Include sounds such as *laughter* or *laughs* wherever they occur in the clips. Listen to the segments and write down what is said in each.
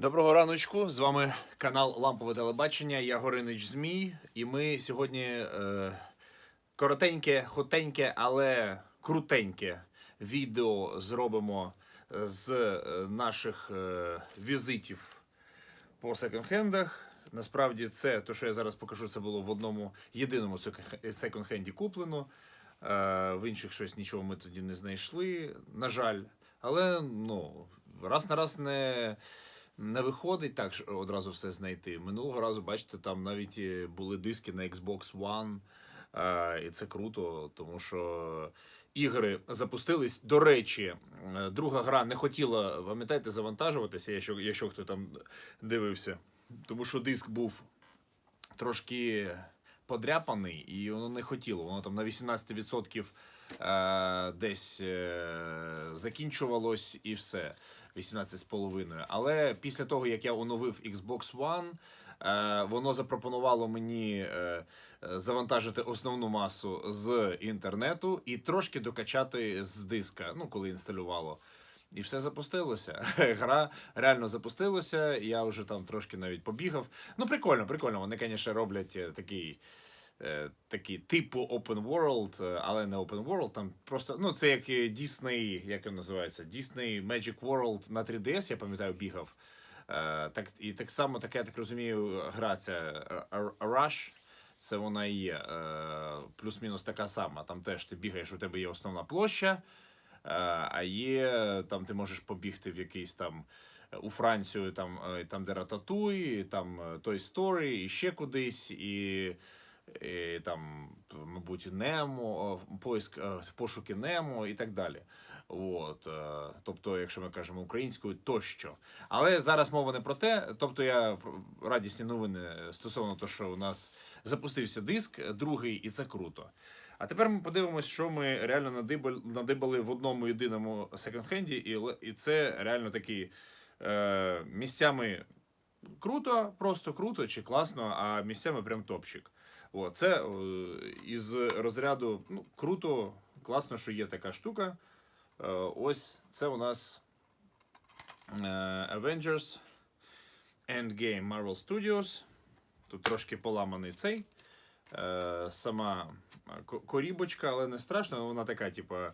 Доброго раночку. З вами канал Лампове телебачення. Я Горинич Змій. І ми сьогодні е, коротеньке, хотеньке, але крутеньке відео зробимо з е, наших е, візитів по секонд-хендах. Насправді, це те, що я зараз покажу, це було в одному єдиному секонд- секонд-хенді куплено. Е, В інших щось нічого ми тоді не знайшли, на жаль. Але ну, раз на раз не, не виходить так ж одразу все знайти. Минулого разу, бачите, там навіть е, були диски на Xbox One. Е, І це круто, тому що ігри запустились. До речі, е, друга гра не хотіла, пам'ятаєте, завантажуватися, якщо, якщо хто там дивився. Тому що диск був трошки подряпаний, і воно не хотіло. Воно там на 18% е, десь е, закінчувалось і все. 18,5. Але після того, як я оновив Xbox One, е, воно запропонувало мені е, е, завантажити основну масу з інтернету і трошки докачати з диска, ну, коли інсталювало. І все запустилося. *laughs* Гра реально запустилася. Я вже там трошки навіть побігав. Ну, прикольно, прикольно. Вони, звісно, роблять е, такий. Е, Такі типу open world, е, але не open world. Там просто ну це як е, Disney, як він називається? Disney Magic World на 3DS, я пам'ятаю, бігав. Так і так само, таке, я так розумію, гра ця Rush. Це вона і є. Плюс-мінус така сама. Там теж ти бігаєш, у тебе є основна площа. А є там ти можеш побігти в якийсь там у Францію, там, там де Рататуй, там Toy Story, і ще кудись, і, і там, мабуть, Немо, поиск, е, пошуки Немо і так далі. От, е, тобто, якщо ми кажемо українською, тощо. Але зараз мова не про те. Тобто, я радісні новини стосовно того, що у нас запустився диск, другий, і це круто. А тепер ми подивимось, що ми реально надибали, надибали в одному єдиному секонд-хенді, і, і це реально такі е, місцями круто, просто круто чи класно, а місцями прям топчик. О, це е, із розряду ну, круто, класно, що є така штука. Е, ось це у нас е, Avengers Endgame Marvel Studios. Тут трошки поламаний цей. Сама корібочка, але не страшно, вона така, типа.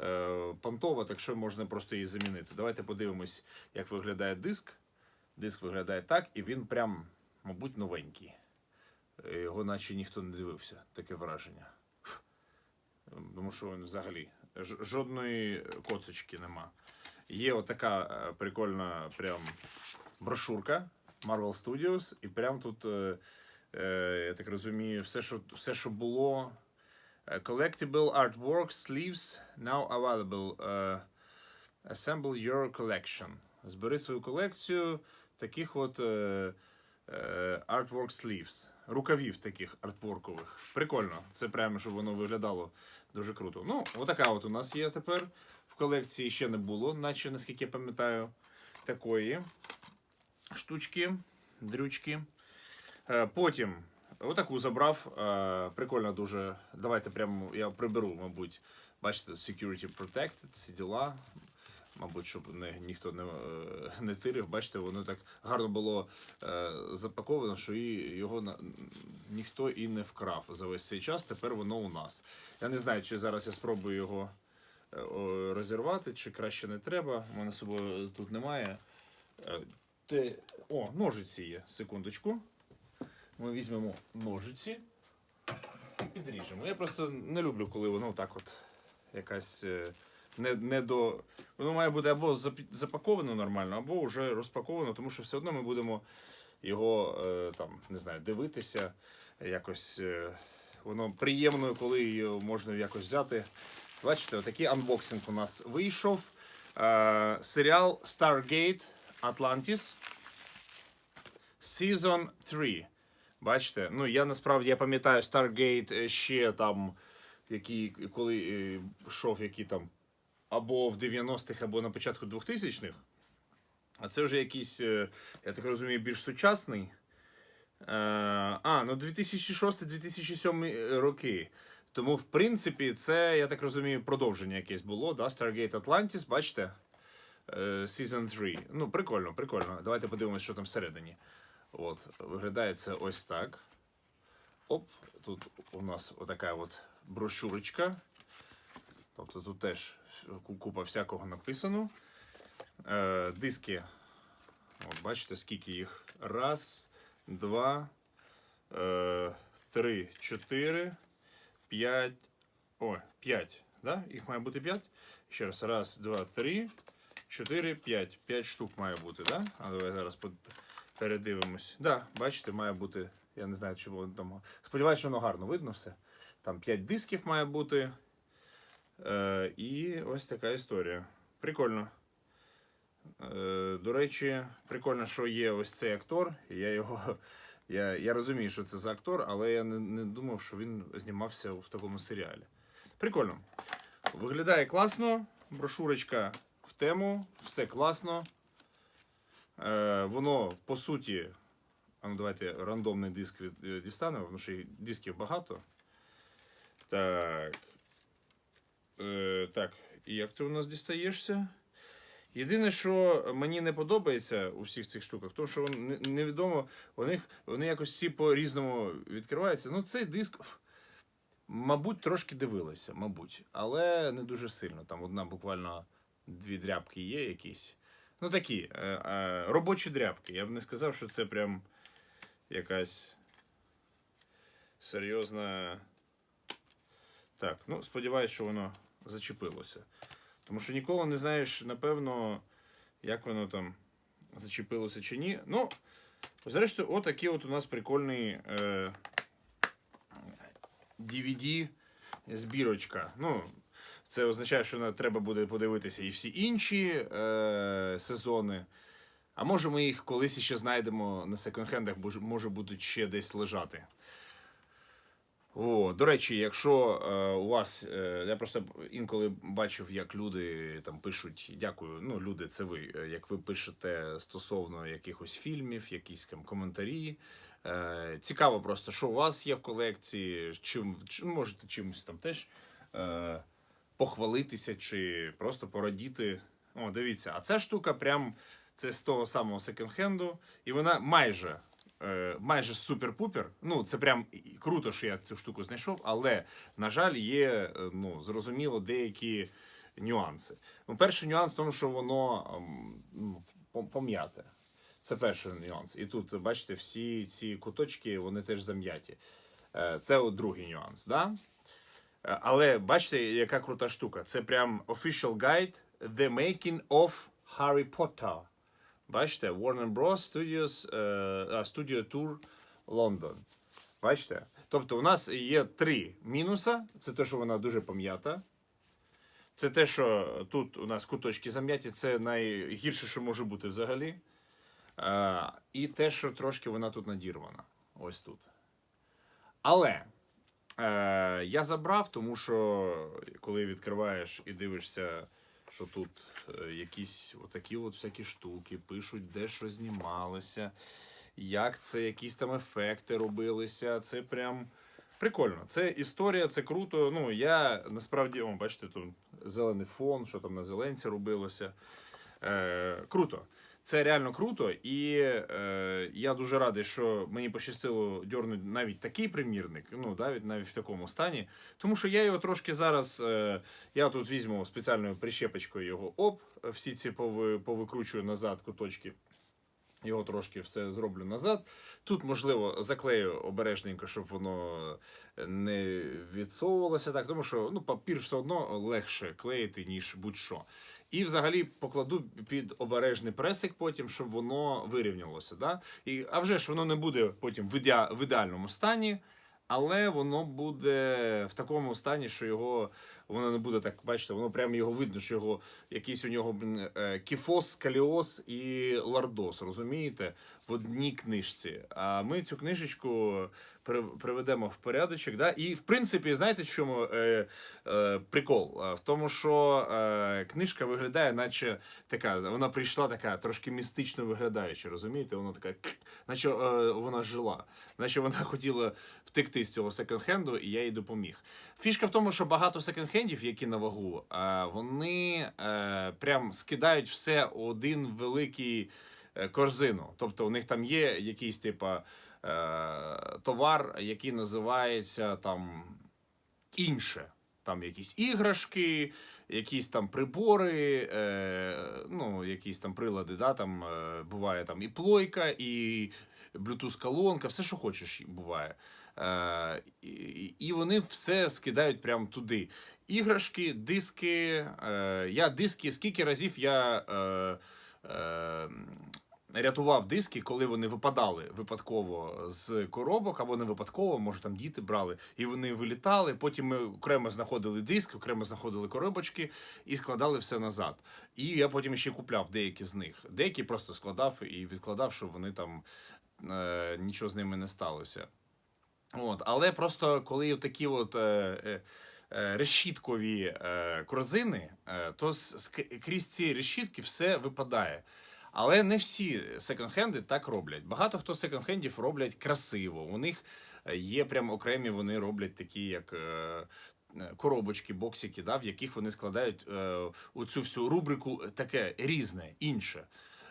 е, Понтова, так що можна просто її замінити. Давайте подивимось, як виглядає диск. Диск виглядає так, і він прям, мабуть, новенький. Е, Його наче ніхто не дивився, таке враження. Тому що він взагалі жодної коцочки нема. Є отака е, прикольна прям брошурка Marvel Studios, і прям тут, е, я так розумію, все, що, все, що було. Collectible artwork sleeves now available. Assemble your collection. Збери свою колекцію таких от artwork sleeves. Рукавів таких артворкових. Прикольно. Це прямо, щоб воно виглядало дуже круто. Ну, отака от у нас є тепер. В колекції ще не було, наче, наскільки я пам'ятаю, такої штучки, дрючки. Е, Потім отаку забрав. Е, Прикольно дуже. Давайте прямо я приберу, мабуть. Бачите, Security Protected, ці діла. Мабуть, щоб не, ніхто не, е, не тирив. Бачите, воно так гарно було е, запаковано, що і його на, ніхто і не вкрав за весь цей час. Тепер воно у нас. Я не знаю, чи зараз я спробую його е, розірвати, чи краще не треба. У мене собою тут немає. Е, те... О, ножиці є. Секундочку. Ми візьмемо ножиці і підріжемо. Я просто не люблю, коли воно так от якась. Не, не до... Воно має бути або запаковано нормально, або вже розпаковано, тому що все одно ми будемо його е, там, не знаю, дивитися. Якось е, воно приємно, коли його можна якось взяти. Бачите, отакий анбоксинг у нас вийшов. Е, серіал Stargate Atlantis. Season 3. Бачите, ну я насправді я пам'ятаю Stargate ще там, який, коли йшов, які там або в 90-х, або на початку 2000-х. А це вже якийсь, е, я так розумію, більш сучасний. Е, А, ну 2006-2007 роки. Тому, в принципі, це, я так розумію, продовження якесь було. Да? Stargate Atlantis, бачите? е, Season 3. Ну, прикольно, прикольно. Давайте подивимося, що там всередині. От, виглядає це ось так. Оп, тут у нас отака от брошурочка. Тобто тут теж купа всякого написано. Е, диски. От бачите, скільки їх? Раз, два, е, три, чотири, п'ять. Ой, п'ять. Да? Їх має бути п'ять. Ще раз. Раз, два, три, чотири, п'ять. П'ять штук має бути, да? А давай зараз передивимось. Да, бачите, має бути. Я не знаю, чи воно там. Сподіваюся, що воно гарно видно все. Там 5 дисків має бути. Е, і ось така історія. Прикольно. Е, до речі, прикольно, що є ось цей актор. Я його. *laughs* Я, я розумію, що це за актор, але я не, не думав, що він знімався в такому серіалі. Прикольно. Виглядає класно. Брошурочка в тему, все класно. Е, воно, по суті, а ну давайте рандомний диск е, дістанемо, тому що дисків багато. Так. Е, так, і як ти у нас дістаєшся? Єдине, що мені не подобається у всіх цих штуках, то що невідомо, них вони якось всі по-різному відкриваються. Ну, цей диск, мабуть, трошки дивилися, мабуть, але не дуже сильно. Там одна буквально дві дрябки є якісь. Ну, такі е, е, робочі дрябки. Я б не сказав, що це прям якась серйозна. Так, ну сподіваюсь, що воно зачепилося. Тому що ніколи не знаєш, напевно, як воно там зачепилося чи ні. Ну, зрештою, отакий от у нас прикольний е, DVD збірочка. Ну, це означає, що треба буде подивитися і всі інші е, сезони. А може ми їх колись ще знайдемо на секонд-хендах, може будуть ще десь лежати. О, до речі, якщо е, у вас. Е, я просто інколи бачив, як люди там пишуть. Дякую. Ну, люди, це ви. е, Як ви пишете стосовно якихось фільмів, якісь там коментарі. Е, цікаво просто, що у вас є в колекції, чим, можете чимось там теж е, похвалитися чи просто порадіти. О, дивіться, а ця штука прям це з того самого секонд-хенду, і вона майже. Е, Майже супер-пупер. Ну, це прям круто, що я цю штуку знайшов, але, на жаль, є е, ну, зрозуміло деякі нюанси. Ну, перший нюанс в тому, що воно ну, пом'яте. Це перший нюанс. І тут, бачите, всі ці куточки вони теж зам'яті. Е, Це от другий нюанс. Да? Е, Але бачите, яка крута штука. Це прям official guide The Making of Harry Potter. Бачите, Warner Bros. Studios, а, Studio Tour London. Бачите? Тобто у нас є три мінуса. Це те, що вона дуже пом'ята. Це те, що тут у нас куточки зам'яті, це найгірше, що може бути взагалі. Е, і те, що трошки вона тут надірвана. Ось тут. Але е, я забрав, тому що коли відкриваєш і дивишся, що тут е, якісь отакі от всякі штуки пишуть, де що знімалося, як це, якісь там ефекти робилися. Це прям прикольно. Це історія, це круто. Ну, я насправді, о, бачите, тут зелений фон, що там на зеленці робилося. Е, круто. Це реально круто, і е, я дуже радий, що мені пощастило дьорнути навіть такий примірник, ну навіть навіть в такому стані. Тому що я його трошки зараз. Е, я тут візьму спеціальною прищепочкою його оп, всі ці пови, повикручую назад куточки. Його трошки все зроблю назад. Тут, можливо, заклею обережненько, щоб воно не відсовувалося так, тому що ну, папір все одно легше клеїти, ніж будь-що. І взагалі покладу під обережний пресик потім, щоб воно вирівнялося. Да? І, а вже ж воно не буде потім в, ідеа, в ідеальному стані, але воно буде в такому стані, що його воно не буде так, бачите, воно прямо його видно, що його якийсь у нього е, кіфос, каліос і лардос. розумієте? В одній книжці. А ми цю книжечку приведемо в порядочок. Да? І в принципі, знаєте, в чому е, е, прикол? В тому, що е, книжка виглядає, наче така, вона прийшла така трошки містично виглядаюча, розумієте? Вона така, наче е, вона жила, наче вона хотіла втекти з цього секонд-хенду, і я їй допоміг. Фішка в тому, що багато секонд-хендів, які на вагу, е, вони е, прям скидають все у один великий корзину. Тобто у них там є якийсь типа е, товар, який називається там інше. Там якісь іграшки, якісь там прибори, е, ну, якісь там прилади, да, там е, буває там і плойка, і Bluetooth-колонка, все, що хочеш, буває. Е, і, і вони все скидають прямо туди. Іграшки, диски. Е, я диски, скільки разів я. Е, е, Рятував диски, коли вони випадали випадково з коробок, або не випадково, може там діти брали, і вони вилітали. Потім ми окремо знаходили диски, окремо знаходили коробочки і складали все назад. І я потім ще купляв деякі з них. Деякі просто складав і відкладав, щоб вони там е, нічого з ними не сталося. От, але просто коли такі от. Е, е, е, Решіткові е, корзини, е, то з- ск- крізь ці решітки все випадає. Але не всі секонд-хенди так роблять. Багато хто секонд-хендів роблять красиво. У них е, є прям окремі, вони роблять такі, як е, е, коробочки, боксики, да, в яких вони складають е, цю всю рубрику таке різне, інше.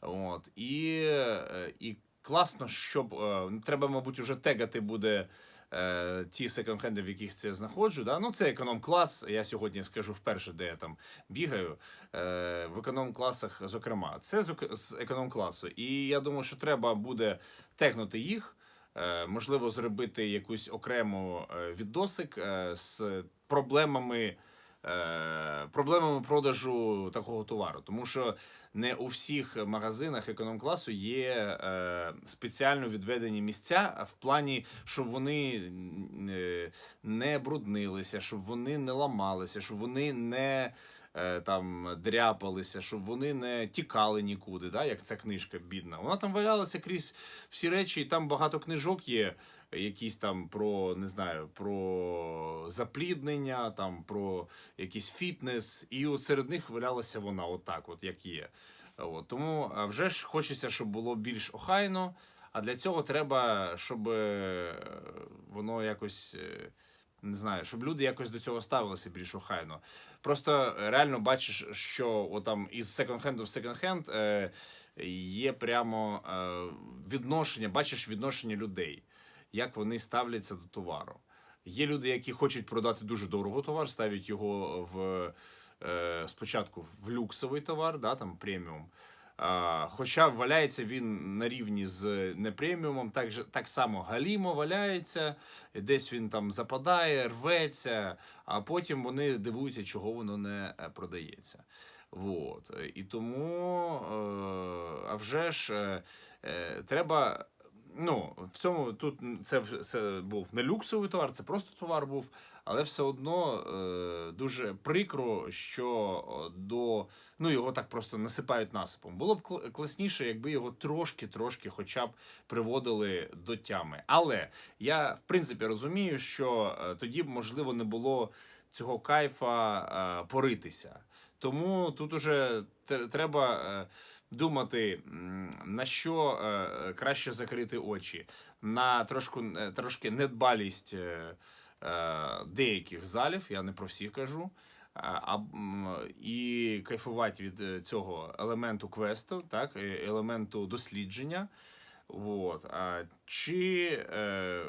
От. І, е, і класно, щоб е, треба, мабуть, уже тегати буде. Е, Ті секонд-хенди, в яких це знаходжу, да? ну це економ-клас. Я сьогодні скажу вперше, де я там бігаю е, в економ-класах, зокрема, це з економ-класу. І я думаю, що треба буде тегнути їх, е, можливо, зробити якусь окрему е, відосик е, з проблемами. Е, Проблемами продажу такого товару, тому що не у всіх магазинах економ-класу є е, спеціально відведені місця в плані, щоб вони е, не бруднилися, щоб вони не ламалися, щоб вони не там дряпалися, щоб вони не тікали нікуди, да, як ця книжка бідна. Вона там валялася крізь всі речі, і там багато книжок є. Якісь там про не знаю, про запліднення, там про якийсь фітнес, і от серед них валялася вона, отак, от як є. От, тому вже ж хочеться, щоб було більш охайно. А для цього треба, щоб е, воно якось е, не знаю, щоб люди якось до цього ставилися більш охайно. Просто реально бачиш, що отам із секонд-хенду в секонд-хенд е, є прямо відношення, бачиш відношення людей, як вони ставляться до товару. Є люди, які хочуть продати дуже дорого товар, ставлять його в е, спочатку в люксовий товар, да, там преміум. А, хоча валяється він на рівні з непреміумом, так, так само галімо валяється, десь він там западає, рветься, а потім вони дивуються, чого воно не е, продається. Вот. І тому, е, а вже ж, е, е, треба. Ну, в цьому тут це, це був не люксовий товар, це просто товар був, але все одно е, дуже прикро, що до ну його так просто насипають насипом. Було б класніше, якби його трошки-трошки, хоча б приводили до тями. Але я в принципі розумію, що е, тоді б можливо не було цього кайфа е, поритися. Тому тут уже треба е, думати, на що е, краще закрити очі, на трошку, е, трошки недбалість е, деяких залів, я не про всіх кажу. А, і кайфувати від цього елементу квесту, так, елементу дослідження. От. А, чи е,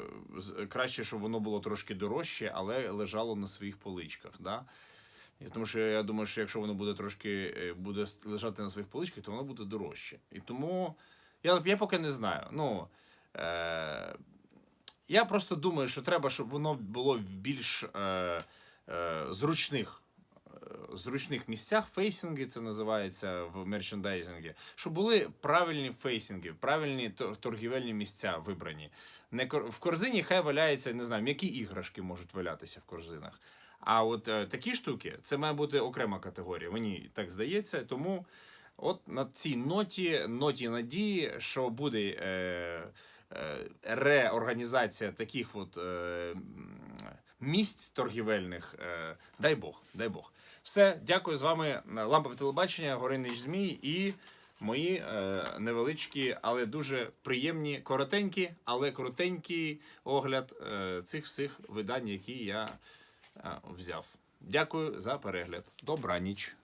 краще, щоб воно було трошки дорожче, але лежало на своїх поличках. Да? І Тому що я думаю, що якщо воно буде трошки е, буде лежати на своїх поличках, то воно буде дорожче. І тому я, я поки не знаю. Ну, е, я просто думаю, що треба, щоб воно було в більш е, е, зручних. е, Зручних місцях фейсинги це називається в мерчендайзингі, щоб були правильні фейсинги, правильні торгівельні місця вибрані. Не в корзині хай валяється, не знаю, м'які іграшки можуть валятися в корзинах. А от е, такі штуки це має бути окрема категорія. Мені так здається. Тому от на цій ноті, ноті надії, що буде е, е, реорганізація таких от е, місць торгівельних. Е, дай Бог, дай Бог. Все, дякую з вами. Лампове телебачення, Горинич Змій і мої е, невеличкі, але дуже приємні, коротенькі, але коротенький огляд е, цих всіх видань, які я взяв. Дякую за перегляд. Добраніч.